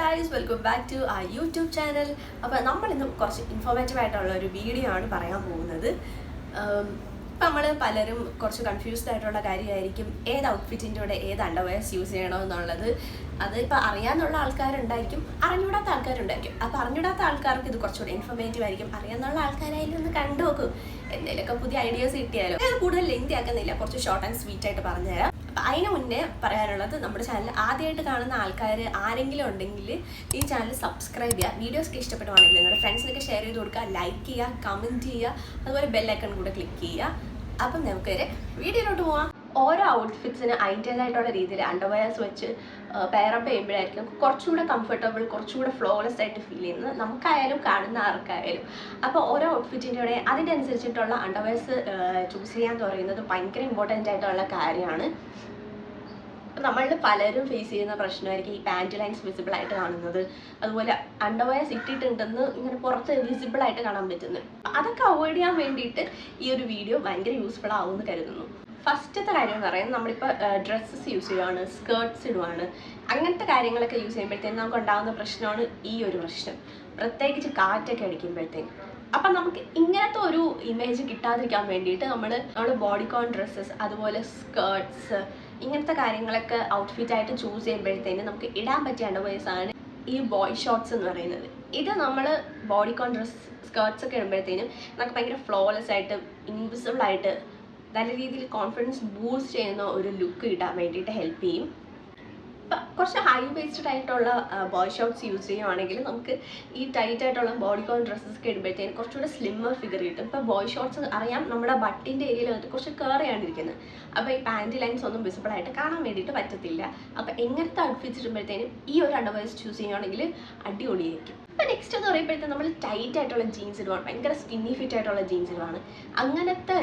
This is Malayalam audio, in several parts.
ഗായ്സ് വെൽക്കം ബാക്ക് ടു ആ യൂട്യൂബ് ചാനൽ അപ്പോൾ നമ്മളിന്ന് കുറച്ച് ഇൻഫോർമേറ്റീവ് ആയിട്ടുള്ള ഒരു വീഡിയോ ആണ് പറയാൻ പോകുന്നത്. ഇപ്പം നമ്മൾ പലരും കുറച്ച് കൺഫ്യൂസ്ഡ് ആയിട്ടുള്ള കാര്യമായിരിക്കും. ഏത് ഔട്ട്ഫിറ്റിന്റെ കൂടെ ഏത് അണ്ടർവെയർസ് യൂസ് ചെയ്യണമെന്നുള്ളത് അത് ഇപ്പോൾ അറിയാന്നുള്ള ആൾക്കാരുണ്ടായിരിക്കും അറിഞ്ഞൂടാത്ത ആൾക്കാരുണ്ടായിരിക്കും. അപ്പോൾ അറിഞ്ഞൂടാത്ത ആൾക്കാർക്ക് ഇത് കുറച്ചുകൂടെ ഇൻഫോർമേറ്റീവ് ആയിരിക്കും. അറിയാന്നുള്ള ആൾക്കാരായാലും ഒന്ന് കണ്ടു നോക്കും എന്തെങ്കിലുമൊക്കെ പുതിയ ഐഡിയാസ് കിട്ടിയാലോ? ഞാൻ കൂടുതൽ ലെങ്തി ആക്കുന്നില്ല കുറച്ച് ഷോർട്ട് ആൻഡ് സ്വീറ്റ് ആയിട്ട് പറഞ്ഞുതരാം. അപ്പം അതിന് മുന്നേ പറയാനുള്ളത് നമ്മുടെ ചാനൽ ആദ്യമായിട്ട് കാണുന്ന ആൾക്കാർ ആരെങ്കിലും ഉണ്ടെങ്കിൽ ഈ ചാനൽ സബ്സ്ക്രൈബ് ചെയ്യുക. വീഡിയോസ് ഇഷ്ടപ്പെടുവാണെങ്കിൽ നിങ്ങളുടെ ഫ്രണ്ട്സിനൊക്കെ ഷെയർ ചെയ്ത് കൊടുക്കുക ലൈക്ക് ചെയ്യുക കമന്റ് ചെയ്യുക അതുപോലെ ബെല്ലൈക്കൺ കൂടെ ക്ലിക്ക് ചെയ്യുക. അപ്പം നമുക്ക് വീഡിയോയിലോട്ട് പോവാം. ഓരോ ഔട്ട്ഫിറ്റ്സിന് അതിന്റേതായിട്ടുള്ള രീതിയിൽ അണ്ടർവെയർസ് വെച്ച് പെയറപ്പ് ചെയ്യുമ്പോഴായിരിക്കും കുറച്ചുകൂടെ കംഫർട്ടബിൾ കുറച്ചുകൂടെ ഫ്ലോലെസ് ആയിട്ട് ഫീൽ ചെയ്യുന്നത് നമുക്കായാലും കാണുന്ന ആർക്കായാലും. അപ്പോൾ ഓരോ ഔട്ട്ഫിറ്റിന്റെ കൂടെ അതിനനുസരിച്ചിട്ടുള്ള അണ്ടർവെയർസ് ചൂസ് ചെയ്യാൻ പറയുന്നത് ഭയങ്കര ഇമ്പോർട്ടന്റ് ആയിട്ടുള്ള കാര്യമാണ്. നമ്മളിൽ പലരും ഫേസ് ചെയ്യുന്ന പ്രശ്നമായിരിക്കും ഈ പാന്റ് ലൈൻസ് വിസിബിൾ ആയിട്ട് കാണുന്നത്. അതുപോലെ അണ്ടർവെയർസ് ഇട്ടിട്ടുണ്ടെന്ന് ഇങ്ങനെ പുറത്ത് വിസിബിൾ ആയിട്ട് കാണാൻ പറ്റുന്നത്. അതൊക്കെ അവോയ്ഡ് ചെയ്യാൻ വേണ്ടിയിട്ട് ഈ ഒരു വീഡിയോ ഭയങ്കര യൂസ്ഫുൾ ആവുമെന്ന് കരുതുന്നു. ഫസ്റ്റത്തെ കാര്യം എന്ന് പറയുന്നത് നമ്മളിപ്പോൾ ഡ്രസ്സസ് യൂസ് ചെയ്യുവാണ് സ്കേർട്സ് ഇടുവാണ്. അങ്ങനത്തെ കാര്യങ്ങളൊക്കെ യൂസ് ചെയ്യുമ്പോഴത്തേക്കും നമുക്ക് ഉണ്ടാകുന്ന പ്രശ്നമാണ് ഈ ഒരു പ്രശ്നം. പ്രത്യേകിച്ച് കാറ്റൊക്കെ അടിക്കുമ്പോഴത്തേക്കും അപ്പം നമുക്ക് ഇങ്ങനത്തെ ഒരു ഇമേജ് കിട്ടാതിരിക്കാൻ വേണ്ടിയിട്ട് നമ്മൾ നമ്മൾ ബോഡിക്കോൺ ഡ്രസ്സസ് അതുപോലെ സ്കേർട്സ് ഇങ്ങനത്തെ കാര്യങ്ങളൊക്കെ ഔട്ട്ഫിറ്റ് ആയിട്ട് ചൂസ് ചെയ്യുമ്പോഴത്തേന് നമുക്ക് ഇടാൻ പറ്റേണ്ട വയസ്സാണ് ഈ ബോയ് ഷോർട്സ് എന്ന് പറയുന്നത്. ഇത് നമ്മൾ ബോഡിക്കോൺ ഡ്രസ് സ്കേർട്സ് ഒക്കെ ഇടുമ്പോഴത്തേനും നമുക്ക് ഭയങ്കര ഫ്ലോലെസ് ആയിട്ട് ഇൻവിസിബിൾ ആയിട്ട് നല്ല രീതിയിൽ കോൺഫിഡൻസ് ബൂസ്റ്റ് ചെയ്യുന്ന ഒരു ലുക്ക് കിട്ടാൻ വേണ്ടിയിട്ട് ഹെൽപ്പ് ചെയ്യും. ഇപ്പം കുറച്ച് ഹൈ വേസ്റ്റഡ് ആയിട്ടുള്ള ബോയ് ഷോർട്സ് യൂസ് ചെയ്യുവാണെങ്കിൽ നമുക്ക് ഈ ടൈറ്റ് ആയിട്ടുള്ള ബോഡി കോൺ ഡ്രസ്സസ് ഒക്കെ ഇടുമ്പോഴത്തേക്കും കുറച്ചുകൂടെ സ്ലിമ്മർ ഫിഗർ കിട്ടും. ഇപ്പോൾ ബോയ് ഷോർട്സ് അറിയാം നമ്മുടെ ബട്ടിന്റെ ഏരിയയിൽ വന്നിട്ട് കുറച്ച് കയറിയാണ് ഇരിക്കുന്നത് അപ്പോൾ ഈ പാന്റ് ലൈൻസ് ഒന്നും വിസിബിൾ ആയിട്ട് കാണാൻ വേണ്ടിയിട്ട് പറ്റത്തില്ല. അപ്പോൾ എങ്ങനത്തെ ഔട്ട്ഫിറ്റ്സ് ഇടുമ്പോഴത്തേനും ഈ ഒരു അഡ്വൈസ് ചൂസ് ചെയ്യുകയാണെങ്കിൽ അടിപൊളിയായിരിക്കും. ഇപ്പം നെക്സ്റ്റ് എന്ന് പറയുമ്പോഴത്തേക്കും നമ്മൾ ടൈറ്റ് ആയിട്ടുള്ള ജീൻസ് ഇടുവാണ്. ഭയങ്കര സ്കിന്നി ഫിറ്റ് ആയിട്ടുള്ള ജീൻസ് ഇടുവാണ്. അങ്ങനത്തെ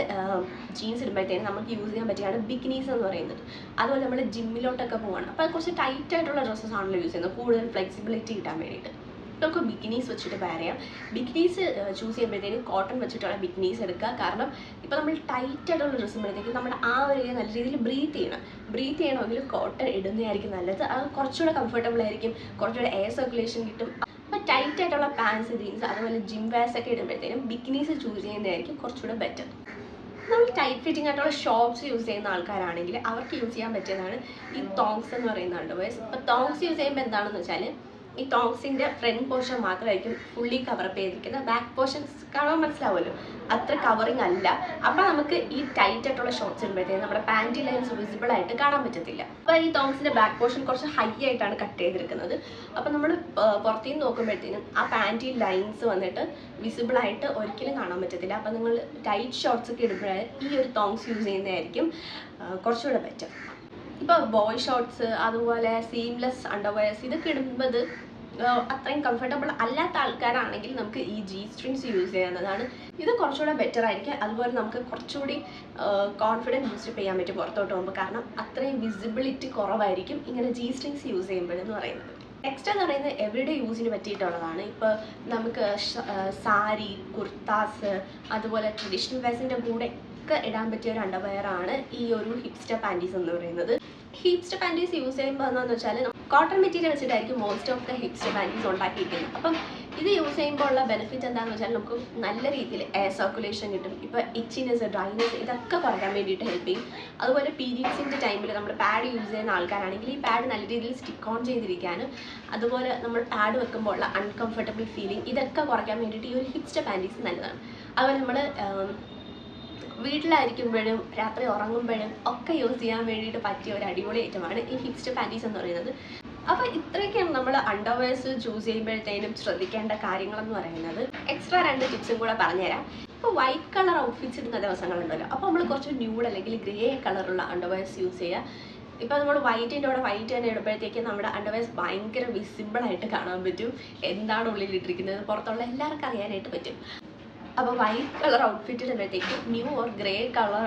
ജീൻസ് ഇടുമ്പോഴത്തേക്കും നമുക്ക് യൂസ് ചെയ്യാൻ പറ്റിയാണ് ബിക്കിനീസ് എന്ന് പറയുന്നത്. അതുപോലെ നമ്മൾ ജിമ്മിലോട്ടൊക്കെ പോവാണ്. അപ്പോൾ കുറച്ച് ടൈറ്റ് ആയിട്ടുള്ള ഡ്രസ്സസ് ആണല്ലോ യൂസ് ചെയ്യുന്നത്. കൂടുതൽ ഫ്ലെക്സിബിലിറ്റി കിട്ടാൻ വേണ്ടിയിട്ട്. നമുക്ക് ബിക്കിനീസ് വെച്ചിട്ട് പെയർ ചെയ്യാം. ബിക്കിനീസ് ചൂസ് ചെയ്യുമ്പോഴത്തേക്കും കോട്ടൺ വെച്ചിട്ടുള്ള ബിക്കിനീസ് എടുക്കുക. കാരണം ഇപ്പോൾ നമ്മൾ ടൈറ്റ് ആയിട്ടുള്ള ഡ്രസ്സ് ചെയ്യുമ്പോഴത്തേക്കും നമ്മുടെ ആ ഒരു നല്ല രീതിയിൽ ബ്രീത്ത് ചെയ്യണം. ബ്രീത്ത് ചെയ്യണമെങ്കിൽ കോട്ടൺ ഇടുന്നതായിരിക്കും നല്ലത്. അത് കുറച്ചുകൂടെ കംഫർട്ടബിൾ ആയിരിക്കും. കുറച്ചുകൂടെ എയർ സർക്കുലേഷൻ കിട്ടും. ടൈറ്റ് ആയിട്ടുള്ള പാൻസ് ജീൻസ് അതുപോലെ ജിം വെയർസ് ഒക്കെ ഇടുമ്പോഴത്തേനും ബിക്കിനീസ് ചൂസ് ചെയ്യുന്നതായിരിക്കും കുറച്ചുകൂടെ ബെറ്റർ നമ്മൾ ടൈറ്റ് ഫിറ്റിംഗ് ആയിട്ടുള്ള ഷോർട്സ് യൂസ് ചെയ്യുന്ന ആൾക്കാരാണെങ്കിൽ അവർക്ക് യൂസ് ചെയ്യാൻ പറ്റിയതാണ് ഈ തോങ്സ് എന്ന് പറയുന്ന അണ്ടർവെയർസ് അപ്പോൾ തോങ്സ് യൂസ് ചെയ്യുമ്പോൾ എന്താണെന്ന് വെച്ചാൽ ഈ ടോങ്സിന്റെ ഫ്രണ്ട് പോർഷൻ മാത്രമായിരിക്കും ഫുള്ളി കവറപ്പ് ചെയ്തിരിക്കുന്നത്. ബാക്ക് പോർഷൻസ് കാണാൻ മനസ്സിലാവുമല്ലോ. അത്ര കവറിങ് അല്ല. അപ്പം നമുക്ക് ഈ ടൈറ്റ് ആയിട്ടുള്ള ഷോർട്സ് ഇടുമ്പോഴത്തേക്കും നമ്മുടെ പാന്റി ലൈൻസ് വിസിബിൾ ആയിട്ട് കാണാൻ പറ്റത്തില്ല. അപ്പോൾ ഈ ടോങ്സിന്റെ ബാക്ക് പോർഷൻ കുറച്ച് ഹൈ ആയിട്ടാണ് കട്ട് ചെയ്തിരിക്കുന്നത്. അപ്പോൾ നമ്മൾ പുറത്തുനിന്ന് നോക്കുമ്പോഴത്തേനും ആ പാന്റി ലൈൻസ് വന്നിട്ട് വിസിബിൾ ആയിട്ട് ഒരിക്കലും കാണാൻ പറ്റത്തില്ല. അപ്പോൾ നിങ്ങൾ ടൈറ്റ് ഷോർട്സ് ഒക്കെ ഇടുമ്പോഴേ ഈ ഒരു ടോങ്സ് യൂസ് ചെയ്യുന്നതായിരിക്കും കുറച്ചുകൂടെ ബെറ്റർ ഇപ്പോൾ ബോയ് ഷോർട്സ് അതുപോലെ സീംലെസ് അണ്ടർവെയർസ് ഇതൊക്കെ ഇടുമ്പോൾ അത്രയും കംഫർട്ടബിൾ അല്ലാത്ത ആൾക്കാരാണെങ്കിൽ നമുക്ക് ഈ ജി സ്ട്രിങ്സ് യൂസ് ചെയ്യാവുന്നതാണ്. ഇത് കുറച്ചുകൂടെ ബെറ്റർ ആയിരിക്കും. അതുപോലെ നമുക്ക് കുറച്ചുകൂടി കോൺഫിഡൻസ് ബൂസ്റ്റപ്പ് ചെയ്യാൻ പറ്റും പുറത്തോട്ട് പോകുമ്പോൾ. കാരണം അത്രയും വിസിബിലിറ്റി കുറവായിരിക്കും ഇങ്ങനെ ജി സ്ട്രിങ്സ് യൂസ് ചെയ്യുമ്പോഴെന്ന് പറയുന്നത്. നെക്സ്റ്റ് എന്ന് പറയുന്നത് എവറിഡേ യൂസിന് പറ്റിയിട്ടുള്ളതാണ്. ഇപ്പോൾ നമുക്ക് സാരി കുർത്താസ് അതുപോലെ ട്രഡീഷണൽ വെയർസിന്റെ കൂടെ ഒക്കെ ഇടാൻ പറ്റിയ ഒരു അണ്ടർവെയറാണ് ഈ ഒരു ഹിപ്സ്റ്റർ പാന്റീസ് എന്ന് പറയുന്നത്. ഹിപ്സ്റ്റർ പാന്റീസ് യൂസ് ചെയ്യുമ്പോൾ എന്താണെന്ന് വെച്ചാൽ കോട്ടൺ മെറ്റീരിയൽ വെച്ചിട്ടായിരിക്കും most of the hipster panties ഉണ്ടാക്കിയിരിക്കുന്നത്. അപ്പം ഇത് യൂസ് ചെയ്യുമ്പോൾ ഉള്ള ബെനിഫിറ്റ് എന്താണെന്ന് വെച്ചാൽ നമുക്ക് നല്ല രീതിയിൽ എയർ സർക്കുലേഷൻ കിട്ടും. ഇപ്പോൾ ഇച്ചിനെസ് ഡ്രൈനെസ് ഇതൊക്കെ കുറയ്ക്കാൻ വേണ്ടിയിട്ട് ഹെൽപ്പ് ചെയ്യും. അതുപോലെ പീരീഡ്സിന്റെ ടൈമിൽ നമ്മൾ പാഡ് യൂസ് ചെയ്യുന്ന ആൾക്കാരാണെങ്കിൽ ഈ പാഡ് നല്ല രീതിയിൽ സ്റ്റിക്ക് ഓൺ ചെയ്തിരിക്കാനും അതുപോലെ നമ്മൾ പാഡ് വെക്കുമ്പോൾ ഉള്ള അൺകംഫർട്ടബിൾ ഫീലിംഗ് ഇതൊക്കെ കുറയ്ക്കാൻ വേണ്ടിയിട്ട് ഈ ഒരു ഹിപ്സ്റ്റർ പാന്റീസ് നല്ലതാണ്. അതുപോലെ നമ്മൾ വീട്ടിലായിരിക്കുമ്പോഴും രാത്രി ഉറങ്ങുമ്പോഴും ഒക്കെ യൂസ് ചെയ്യാൻ വേണ്ടിയിട്ട് പറ്റിയ ഒരു അടിപൊളി ഐറ്റമാണ് ഈ ഹിപ്സ്റ്റർ പാന്റീസ് എന്ന് പറയുന്നത്. അപ്പോൾ ഇത്രയൊക്കെയാണ് നമ്മൾ അണ്ടർവെയർസ് ചൂസ് ചെയ്യുമ്പോഴത്തേനും ശ്രദ്ധിക്കേണ്ട കാര്യങ്ങളെന്ന് പറയുന്നത്. എക്സ്ട്രാ രണ്ട് ടിപ്സും കൂടെ പറഞ്ഞുതരാം. ഇപ്പോൾ വൈറ്റ് കളർ ഔട്ട്ഫിറ്റ്സ് ഇടുന്ന ദിവസങ്ങളുണ്ടല്ലോ. അപ്പോൾ നമ്മൾ കുറച്ച് ന്യൂഡ് അല്ലെങ്കിൽ ഗ്രേ കളറുള്ള അണ്ടർവെയർസ് യൂസ് ചെയ്യുക. ഇപ്പോൾ നമ്മൾ വൈറ്റിന്റെ കൂടെ വൈറ്റ് തന്നെ ഇടുമ്പോഴത്തേക്ക് നമ്മുടെ അണ്ടർവെയർസ് ഭയങ്കര വിസിബിളായിട്ട് കാണാൻ പറ്റും. എന്താണ് ഉള്ളിലിട്ടിരിക്കുന്നത്? പുറത്തുള്ള എല്ലാവർക്കും അറിയാനായിട്ട് പറ്റും. അപ്പോൾ white colour outfit ഇടുമ്പോഴത്തേക്ക് nude or grey colour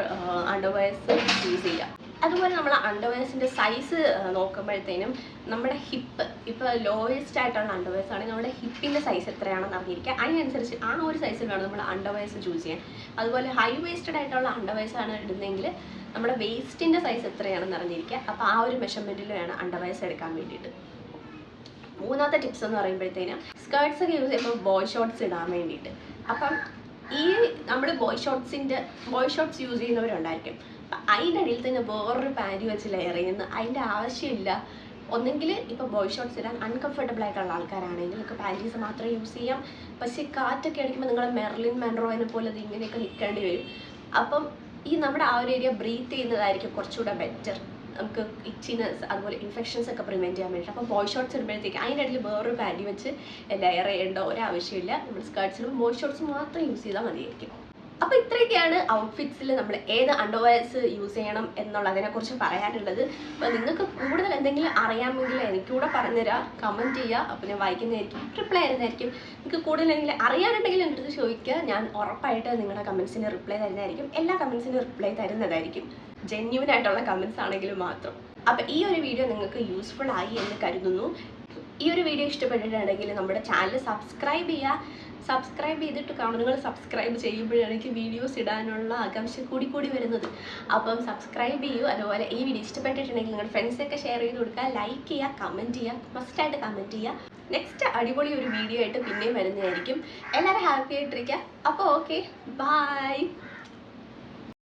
underwears use ചെയ്യാം. അതുപോലെ നമ്മൾ അണ്ടർവെയർസിന്റെ സൈസ് നോക്കുമ്പോഴത്തേനും നമ്മുടെ ഹിപ്പ് ഇപ്പോൾ ലോയസ്റ്റ് ആയിട്ടുള്ള അണ്ടർവെയർസ് ആണെങ്കിൽ നമ്മുടെ ഹിപ്പിന്റെ സൈസ് എത്രയാണെന്ന് അറിഞ്ഞിരിക്കുക. അതിനനുസരിച്ച് ആ ഒരു സൈസിൽ വേണം നമ്മൾ അണ്ടർവെയർസ് ചൂസ് ചെയ്യാൻ അതുപോലെ ഹൈ വേസ്റ്റഡ് ആയിട്ടുള്ള അണ്ടർവെയർസ് ആണ് ഇടുന്നതെങ്കിൽ നമ്മുടെ വേസ്റ്റിന്റെ സൈസ് എത്രയാണെന്ന് അറിഞ്ഞിരിക്കുക. അപ്പോൾ ആ ഒരു മെഷർമെന്റിൽ വേണം അണ്ടർവെയർസ് എടുക്കാൻ വേണ്ടിയിട്ട്. മൂന്നാമത്തെ ടിപ്സ് എന്ന് പറയുമ്പോഴത്തേനും സ്കേർട്സ് ഒക്കെ യൂസ് ചെയ്യുമ്പോൾ ബോയ് ഷോർട്സ് ഇടാൻ വേണ്ടിയിട്ട്. അപ്പം ഈ നമ്മൾ ബോയ് ഷോർട്സിന്റെ ബോയ് ഷോർട്സ് യൂസ് ചെയ്യുന്നവരുണ്ടായിരിക്കും. അപ്പം അതിന്റെ ഇടയിൽ തന്നെ വേറൊരു പാന്റ് വെച്ച് ലെയർ ചെയ്യുന്ന അതിന്റെ ആവശ്യമില്ല. ഒന്നെങ്കിൽ ഇപ്പോൾ ബോയ് ഷോർട്സ് ഇടാൻ അൺകംഫർട്ടബിൾ ആയിട്ടുള്ള ആൾക്കാരാണെങ്കിൽ നിങ്ങൾക്ക് പാന്റീസ് മാത്രം യൂസ് ചെയ്യാം. പക്ഷേ കാറ്റൊക്കെ അടിക്കുമ്പോൾ നിങ്ങൾ മെർലിൻ മെൻറോയിനെ പോലെ അത് ഇങ്ങനെയൊക്കെ നിൽക്കേണ്ടി വരും. അപ്പം ഈ നമ്മുടെ ആ ഒരു ഏരിയ ബ്രീത്ത് ചെയ്യുന്നതായിരിക്കും കുറച്ചുകൂടെ ബെറ്റർ നമുക്ക് ഇച്ചിനെസ് അതുപോലെ ഇൻഫെക്ഷൻസ് ഒക്കെ പ്രിവെന്റ് ചെയ്യാൻ വേണ്ടിയിട്ട്. അപ്പോൾ ബോയ് ഷോർട്സ് ഇടുമ്പോഴത്തേക്ക് അതിന്റെ ഇടയിൽ വേറൊരു പാന്റി വെച്ച് ലെയർ ചെയ്യേണ്ട ഒരാവശ്യമില്ല നമ്മൾ സ്കേർട്സിലും ബോയ് ഷോർട്സ് മാത്രം യൂസ് ചെയ്താൽ മതിയായിരിക്കും. അപ്പോൾ ഇത്രയൊക്കെയാണ് ഔട്ട്ഫിറ്റ്സിൽ നമ്മൾ ഏത് അണ്ടർവെയർസ് യൂസ് ചെയ്യണം എന്നുള്ളതിനെക്കുറിച്ച് പറയാനുള്ളത്. അപ്പോൾ നിങ്ങൾക്ക് കൂടുതൽ എന്തെങ്കിലും അറിയാമെങ്കിൽ എനിക്കൂടെ പറഞ്ഞുതരാം. കമന്റ് ചെയ്യുക. അപ്പോൾ ഞാൻ വായിക്കുന്നതായിരിക്കും റിപ്ലൈ തരുന്നതായിരിക്കും. നിങ്ങൾക്ക് കൂടുതൽ എന്തെങ്കിലും അറിയാനുണ്ടെങ്കിൽ എന്റെ അടുത്ത് ചോദിക്കുക. ഞാൻ ഉറപ്പായിട്ട് നിങ്ങളുടെ കമൻസിന് റിപ്ലൈ തരുന്നതായിരിക്കും. എല്ലാ കമന്റ്സിനും റിപ്ലൈ തരുന്നതായിരിക്കും. ജെന്യൂൻ ആയിട്ടുള്ള കമന്റ്സ് ആണെങ്കിലും മാത്രം. അപ്പോൾ ഈ ഒരു വീഡിയോ നിങ്ങൾക്ക് യൂസ്ഫുൾ ആയി എന്ന് കരുതുന്നു. ഈ ഒരു വീഡിയോ ഇഷ്ടപ്പെട്ടിട്ടുണ്ടെങ്കിൽ നമ്മുടെ ചാനൽ സബ്സ്ക്രൈബ് ചെയ്യുക സബ്സ്ക്രൈബ് ചെയ്തിട്ട് കാണും നിങ്ങൾ സബ്സ്ക്രൈബ് ചെയ്യുമ്പോഴാണ് എനിക്ക് വീഡിയോസ് ഇടാനുള്ള ആകാംക്ഷ കൂടി കൂടി വരുന്നത്. അപ്പം സബ്സ്ക്രൈബ് ചെയ്യൂ. അതുപോലെ ഈ വീഡിയോ ഇഷ്ടപ്പെട്ടിട്ടുണ്ടെങ്കിൽ നിങ്ങളുടെ ഫ്രണ്ട്സൊക്കെ ഷെയർ ചെയ്ത് കൊടുക്കുക. ലൈക്ക് ചെയ്യുക കമന്റ് ചെയ്യുക മസ്റ്റായിട്ട് കമന്റ് ചെയ്യുക നെക്സ്റ്റ് അടിപൊളി ഒരു വീഡിയോ ആയിട്ട് പിന്നെയും വരുന്നതായിരിക്കും. എല്ലാവരും ഹാപ്പി ആയിട്ടിരിക്കുക. അപ്പോൾ ഓക്കെ ബൈ